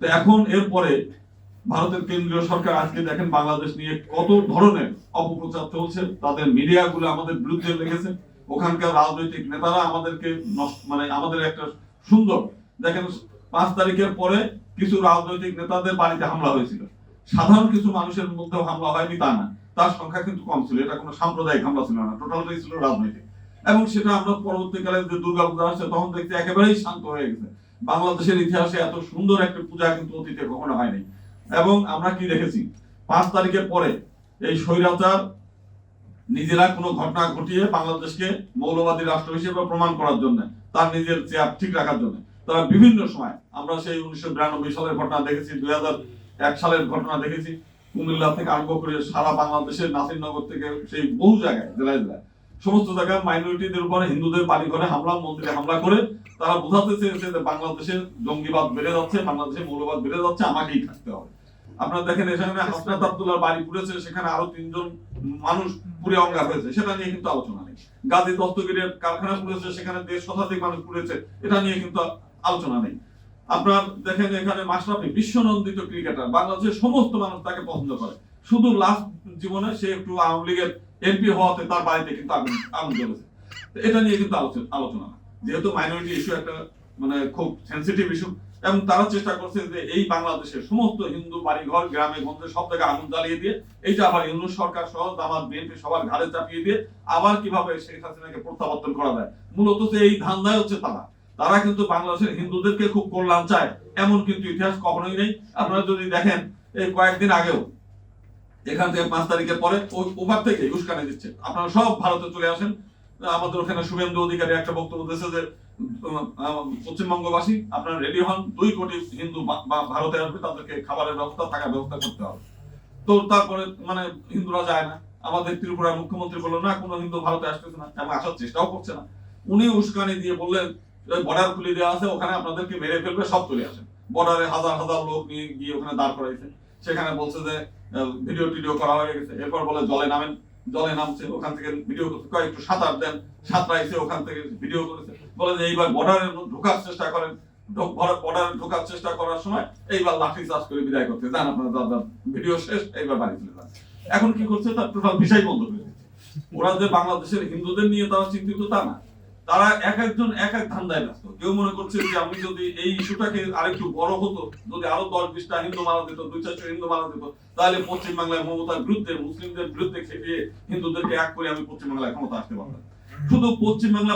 এখন এরপরে ভারতের কেন্দ্রীয় সরকার আজকে দেখেন বাংলাদেশ নিয়ে কত ধরনের অপপ্রচার চলছে, তাদের মিডিয়াগুলো আমাদের বিরুদ্ধে লেগেছে, ওখানকার রাজনৈতিক নেতারা আমাদেরকে মানে আমাদের একটা সুন্দর, দেখেন পাঁচ তারিখের পরে কিছু রাজনৈতিক নেতাদের বাড়িতে হামলা হয়েছিল। সাধারণ কিছু মানুষের মধ্যেও হামলা হয়নি তা না, তার সংখ্যা কিন্তু কম ছিল, এটা কোনো সাম্প্রদায়িক হামলা ছিল না টোটালটাই ছিল রাজনৈতিক। এবং সেটা আমরা পরবর্তীকালে যে দুর্গা পূজা আসছে, তখন দেখছি একেবারেই শান্ত হয়ে গেছে। বাংলাদেশের ইতিহাসে এত সুন্দর একটা পূজা কিন্তু অতীতে কখনো হয়নি। এবং আমরা কি দেখেছি? পাঁচ তারিখের পরে এই স্বৈরাচার নিজেরা কোনো ঘটনা ঘটিয়ে বাংলাদেশকে মৌলবাদী রাষ্ট্র হিসেবে প্রমাণ করার জন্য, তার নিজের চেয়ার ঠিক রাখার জন্য। তারা বিভিন্ন সময়, আমরা সেই উনিশশো বিরানব্বই সালের ঘটনা দেখেছি, দুই এক সালের ঘটনা দেখেছি। কুমিল্লা থেকে আরম্ভ করে সারা বাংলাদেশের নাসিরনগর থেকে সেই বহু জায়গায়, জেলায় জেলায়। সমস্ত জায়গায় মাইনরিটিদের উপরে হিন্দুদের বাড়ি ঘরে হামলা মন্দিরে হামলা করে, তারা বোঝাতে চেয়েছে যে বাংলাদেশে জঙ্গিবাদ বেড়ে যাচ্ছে, বাংলাদেশে মৌলবাদ বেড়ে যাচ্ছে, আমাকেই থাকতে হবে। আপনারা দেখেন, এখানে হাসনাত আব্দুল্লাহ বাড়ি পুড়েছে সেখানে আরও তিনজন মানুষ পুড়ে অঙ্গার হয়েছে, সেটা নিয়ে কিন্তু আলোচনা নেই। গাজী দস্তগিরের কারখানা পুড়েছে সেখানে দেড় শতাধিক মানুষ পুড়েছে এটা নিয়ে কিন্তু আলোচনা নেই। আপনার দেখেন, এখানে মাশরাফি বিশ্বনন্দিত ক্রিকেটার, বাংলাদেশের সমস্ত মানুষ তাকে পছন্দ করে। শুধু লাস্ট জীবনে সে একটু আওয়ামী লীগের এমপি হওয়াতে তার বাড়িতে কিন্তু আগুন আগুন জ্বলেছে। এটা নিয়ে কিন্তু আলোচনা আলোচনা। যেহেতু মাইনরিটি ইস্যু একটা মানে খুব সেন্সিটিভ ইস্যু এবং তারা চেষ্টা করছে যে এই বাংলাদেশের সমস্ত হিন্দু বাড়িঘর, গ্রামে, গঞ্জে সব জায়গায় আগুন জ্বালিয়ে দিয়ে, এইটা আবার ইউনুস সরকার সহ জামাত, বিএনপি সবার ঘাড়ে চাপিয়ে দিয়ে আবার কীভাবে শেখ হাসিনাকে প্রত্যাবর্তন করা যায়? মূলত যে এই ধান্দায় হচ্ছে তারা। তারা কিন্তু বাংলাদেশের হিন্দুদেরকে খুব কল্যাণ চায়, এমন কিন্তু ইতিহাস কখনোই নেই। আপনারা যদি দেখেন, এই কয়েকদিন আগেও এখান থেকে পাঁচ তারিখের পরে ওভার থেকে উস্কানি দিচ্ছে। আপনারা সব ভারতে চলে আসেন। আমাদের ওখানে শুভেন্দু অধিকারী একটা বক্তব্য দিয়েছে যে পশ্চিমবঙ্গবাসী, আপনারা রেডি হন, দুই কোটি হিন্দু ভারতে আসবে, তাদেরকে খাবারের ব্যবস্থা, থাকার ব্যবস্থা করতে হবে। তো তারপরে মানে হিন্দুরা যায় না। আমাদের ত্রিপুরার মুখ্যমন্ত্রী বলল না, কোনো হিন্দু ভারতে আসতেছে না। এবং আসার চেষ্টাও করছে না। উনি উস্কানি দিয়ে বললেন বর্ডার খুলে দেওয়া আছে, ওখানে আপনাদেরকে মেরে ফেলবে, সব চলে আসেন বর্ডারে হাজার হাজার লোক নিয়ে গিয়ে ওখানে দাঁড় করাইছে। সেখানে বলছে যে ভিডিও টিডিও করা হয়ে গেছে। এরপর বলে, জলে নামেন। জলে নামছে, ওখান থেকে ভিডিও করছে। কয় একটু সাঁতার দেন সাঁতরাইছে ওখান থেকে ভিডিও করেছে। বলে যে, এইবার বর্ডারে ঢোকার চেষ্টা করেন। বর্ডারে ঢোকার চেষ্টা করার সময় এইবার লাঠি চার্জ করে বিদায় করতে যান আপনার দাদা ভিডিও শেষ, এইবার বাড়ি চলে যান। এখন কি করছে? তার টোটাল বিষয় বন্ধ করে ওরা যে বাংলাদেশের হিন্দুদের নিয়ে তারা চিন্তিত, তা না। তারা এক একজন এক এক ধান্দায় ব্যস্ত। কেউ মনে করছে যে আমি যদি এই ইস্যুটাকে আরেকটু বড় হতো, যদি আরও দশ বিশটা হিন্দু মারা দিত দুই চারশো হিন্দু মারা দিত তাহলে পশ্চিমবাংলায় মমতার বিরুদ্ধে, মুসলিমদের বিরুদ্ধে খেপিয়ে হিন্দুদেরকে এক করে আমি পশ্চিমবাংলায় ক্ষমতা আসতে পারতাম। শুধু পশ্চিমবাংলা